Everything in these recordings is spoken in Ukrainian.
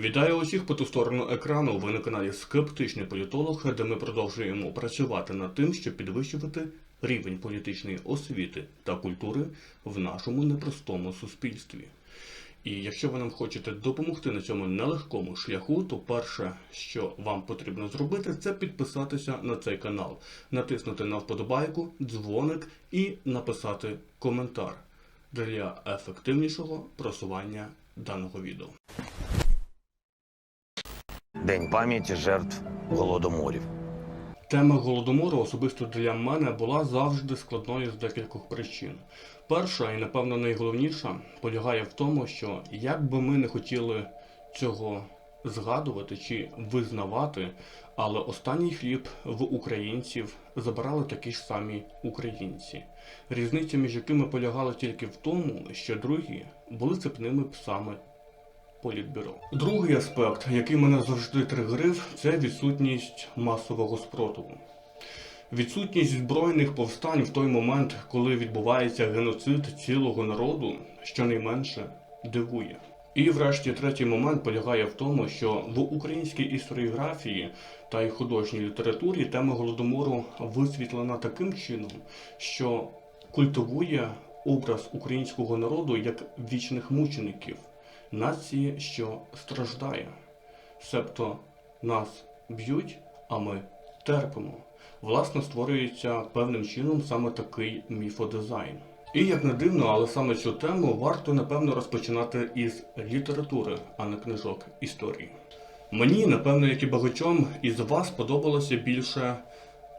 Вітаю усіх по ту сторону екрану. Ви на каналі Скептичний політолог, де ми продовжуємо працювати над тим, щоб підвищувати рівень політичної освіти та культури в нашому непростому суспільстві. І якщо ви нам хочете допомогти на цьому нелегкому шляху, то перше, що вам потрібно зробити, це підписатися на цей канал, натиснути на вподобайку, дзвоник і написати коментар для ефективнішого просування даного відео. День пам'яті жертв голодоморів. Тема голодомору особисто для мене була завжди складною з декількох причин. Перша і, напевно, найголовніша полягає в тому, що як би ми не хотіли цього згадувати чи визнавати, але останній хліб в українців забирали такі ж самі українці, різниця між якими полягала тільки в тому, що другі були цепними псами Політбюро. Другий аспект, який мене завжди тригерив, це відсутність масового спротиву. Відсутність збройних повстань в той момент, коли відбувається геноцид цілого народу, щонайменше дивує. І врешті третій момент полягає в тому, що в українській історіографії та й художній літературі тема голодомору висвітлена таким чином, що культивує образ українського народу як вічних мучеників, нації, що страждає. Себто нас б'ють, а ми терпимо. Власне, створюється певним чином саме такий міфодизайн. І як не дивно, але саме цю тему варто напевно розпочинати із літератури, а не книжок історії. Мені, напевно, як і багатьом із вас подобалося більше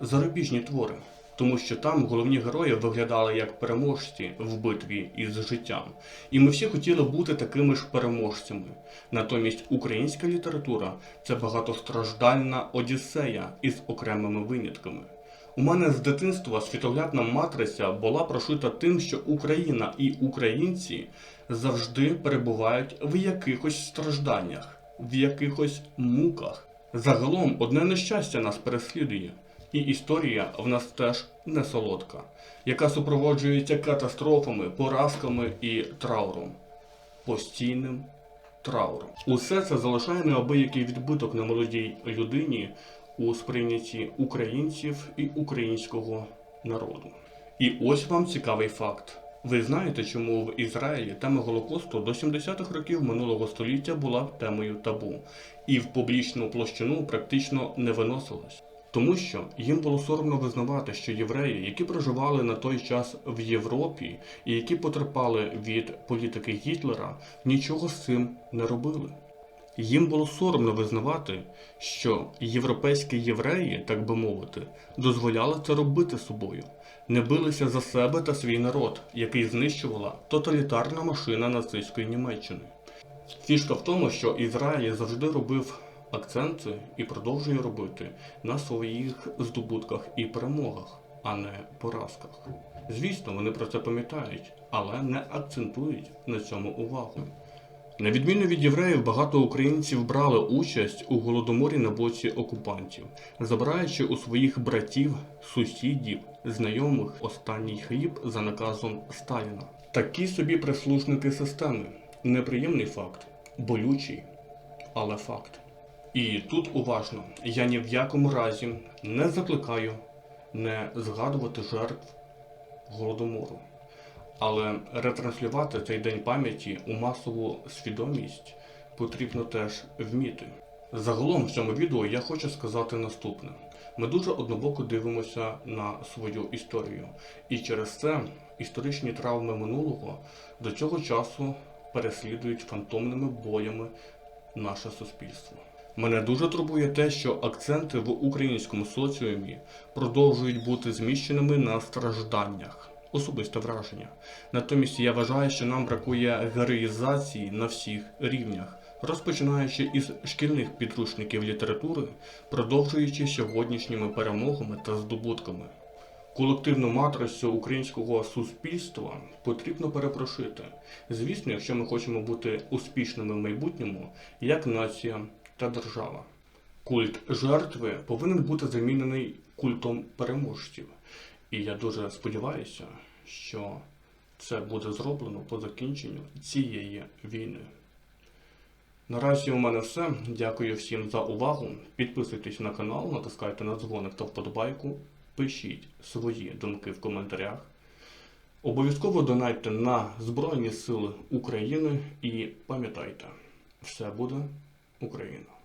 зарубіжні твори, тому що там головні герої виглядали як переможці в битві із життям, і ми всі хотіли бути такими ж переможцями. Натомість українська література це багатостраждальна одіссея із окремими винятками. У мене з дитинства світоглядна матриця була прошита тим, що Україна і українці завжди перебувають в якихось стражданнях, в якихось муках. Загалом одне нещастя нас переслідує, і історія в нас теж не солодка, яка супроводжується катастрофами, поразками і трауром, постійним трауром. Усе це залишає неабиякий відбиток на молодій людині у сприйнятті українців і українського народу. І ось вам цікавий факт. Ви знаєте, чому в Ізраїлі тема Голокосту до 70-х років минулого століття була темою табу і в публічну площину практично не виносилась? Тому що їм було соромно визнавати, що євреї, які проживали на той час в Європі і які потерпали від політики Гітлера, нічого з цим не робили. Їм було соромно визнавати, що європейські євреї, так би мовити, дозволяли це робити собою, не билися за себе та свій народ, який знищувала тоталітарна машина нацистської Німеччини. Фішка в тому, що Ізраїль завжди робив акценти і продовжує робити на своїх здобутках і перемогах, а не поразках. Звісно, вони про це пам'ятають, але не акцентують на цьому увагу. На відміну від євреїв, багато українців брали участь у голодоморі на боці окупантів, забираючи у своїх братів, сусідів, знайомих останній хліб за наказом Сталіна. Такі собі прислужники системи. Неприємний факт, болючий, але факт. І тут уважно, я ні в якому разі не закликаю не згадувати жертв голодомору. Але ретранслювати цей день пам'яті у масову свідомість потрібно теж вміти. Загалом в цьому відео я хочу сказати наступне: ми дуже однобоко дивимося на свою історію, і через це історичні травми минулого до цього часу переслідують фантомними боями наше суспільство. Мене дуже турбує те, що акценти в українському соціумі продовжують бути зміщеними на стражданнях. Особисте враження. Натомість я вважаю, що нам бракує героїзації на всіх рівнях, розпочинаючи із шкільних підручників літератури, продовжуючи сьогоднішніми перемогами та здобутками. Колективну матрицю українського суспільства потрібно перепрошити. Звісно, якщо ми хочемо бути успішними в майбутньому, як нація та держава. Культ жертви повинен бути замінений культом переможців. І я дуже сподіваюся, що це буде зроблено по закінченню цієї війни. Наразі у мене все. Дякую всім за увагу. Підписуйтесь на канал, натискайте на дзвоник та вподобайку. Пишіть свої думки в коментарях. Обов'язково донайте на Збройні Сили України і пам'ятайте, все буде Україна.